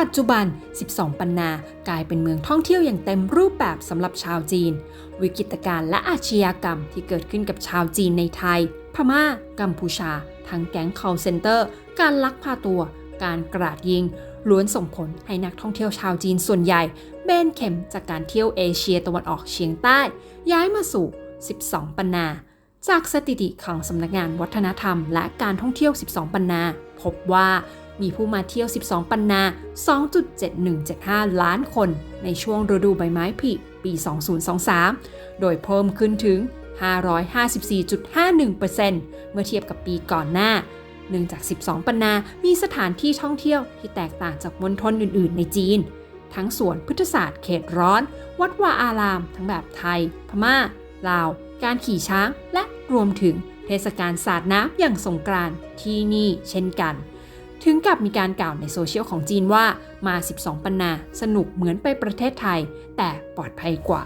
ปัจจุบัน 12 ปันนากลายเป็นเมืองท่องเที่ยวอย่างเต็มรูปแบบสำหรับชาวจีน วิกฤตการณ์และอาชญากรรมที่เกิดขึ้นกับชาวจีนในไทย พม่า กัมพูชา ทั้งแก๊ง call center การลักพาตัว การกราดยิง ล้วนส่งผลให้นักท่องเที่ยวชาวจีนส่วนใหญ่ เบนเข็มจากการเที่ยวเอเชียตะวันออกเฉียงใต้ ย้ายมาสู่ 12 ปันนาจากสถิติของสำนักงานวัฒนธรรม และการท่องเที่ยว 12 ปันนา พบว่า มีผู้มาเที่ยว 12 ปันนา 2.7175 ล้านคน ในช่วงฤดูใบไม้ผลิปี 2023 โดยเพิ่มขึ้นถึง 554.51%เมื่อเทียบกับปีก่อนหน้า เนื่องจาก 12 ปันนา มีสถานที่ท่องเที่ยวที่แตกต่างจากมณฑลอื่น ๆ ในจีน ทั้งสวนพฤกษศาสตร์เขตร้อน วัดวาอาราม ทั้งแบบไทย พม่า ลาว การขี่ช้าง และรวมถึงเทศกาลสาดน้ำอย่างสงกรานต์ที่นี่เช่นกัน ถึงกับมีการกล่าวในโซเชียลของจีนว่ามา 12 ปันนา สนุกเหมือนไปประเทศไทย แต่ปลอดภัยกว่า